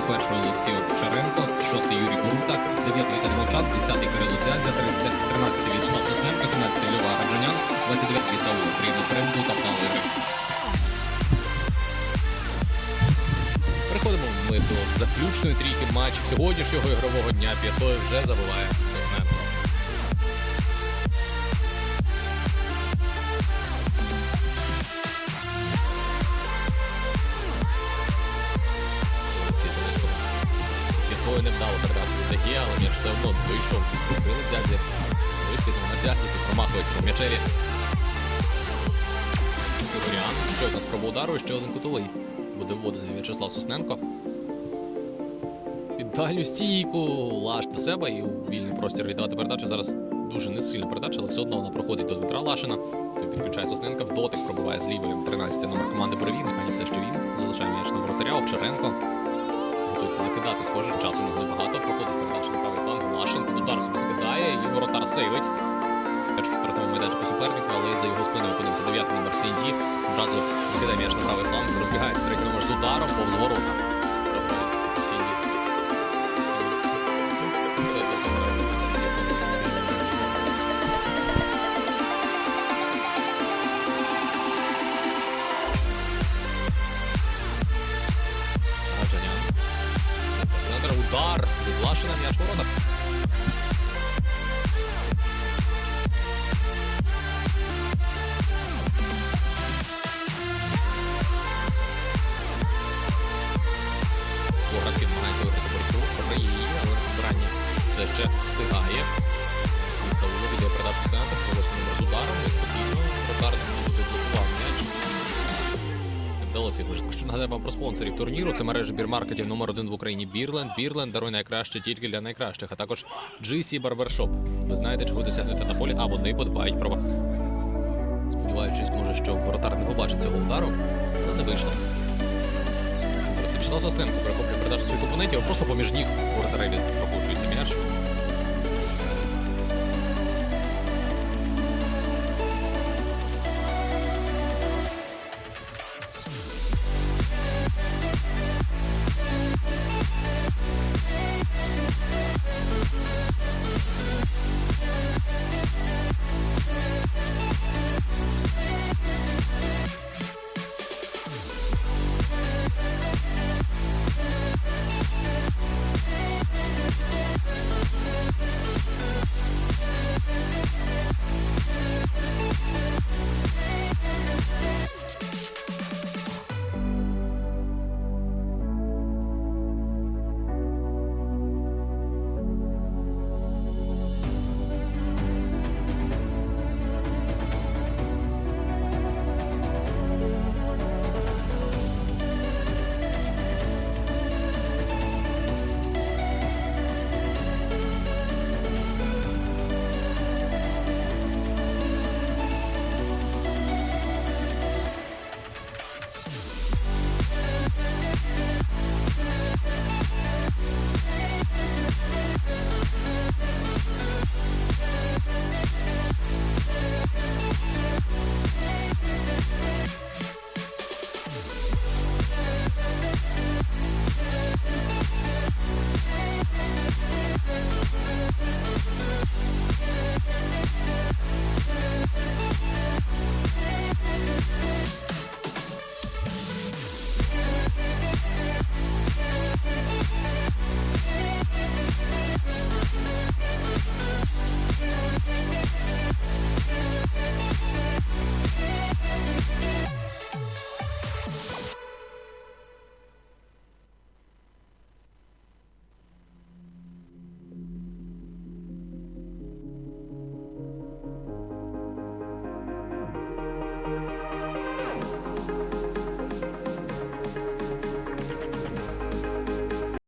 Олексій Овчаренко, шостий Юрій Курта, дев'ятий Віталій Мовчан, десятий Кирило Дзядзя, тринадцятий В'ячеслав Сосненко, сімнадцятий Льова Гаджанян, двадцять дев'ятий Саул Україну Кремлю та фінал ігри. Переходимо ми до заключної трійки матчів сьогоднішнього ігрового дня. П'ятою вже забуває Сосненко. П'ятою невдало передачу віддає, але м'яч все одно вийшов. Крили дзядзі. Вискидав на дзядзі, тут промахується по м'ячеві. Варіант. Ще одна спроба удару, ще один кутовий. Буде вводити В'ячеслав Сосненко. Під стійку Лаш до себе і у вільний простір віддавати передачу. Зараз дуже несильна передача, але все одно вона проходить до Дмитра Лашина. Той підключає Сосненка, в дотик пробиває з лівої 13 номер команди Буревій. Напевно, все, що він. Залишає м'яч на воротаря, Овчаренко. Готується закидати, схоже, часу сейвить. Першу штрафному майданчику суперника, але за його спиною опинився дев'ятий номер Сінді. Одразу скидає м'яч на правий фланг, розбігається третій номер з ударом повз ворота. Центр удар. Від Лашина м'яч воротах. Все ще встигає. І Сауло віддає передачу в центр, проводить з ударом, і спокійно Ротар буде блокував м'яч. Не вдалося його. Що нагадаємо про спонсорів турніру. Це мережа бірмаркетів номер один в Україні Бірленд. Бірленд дарує найкраще тільки для найкращих, а також GC Barbershop. Ви знаєте, чого досягнете на полі, а вони подбають про вас. Сподіваючись, може, що воротар не побачить цього удару, але не вийшло. Вячеслав Состенко перехоплює передачу своїх опонентів, а просто поміж ніг воротареві прокручується м'яч.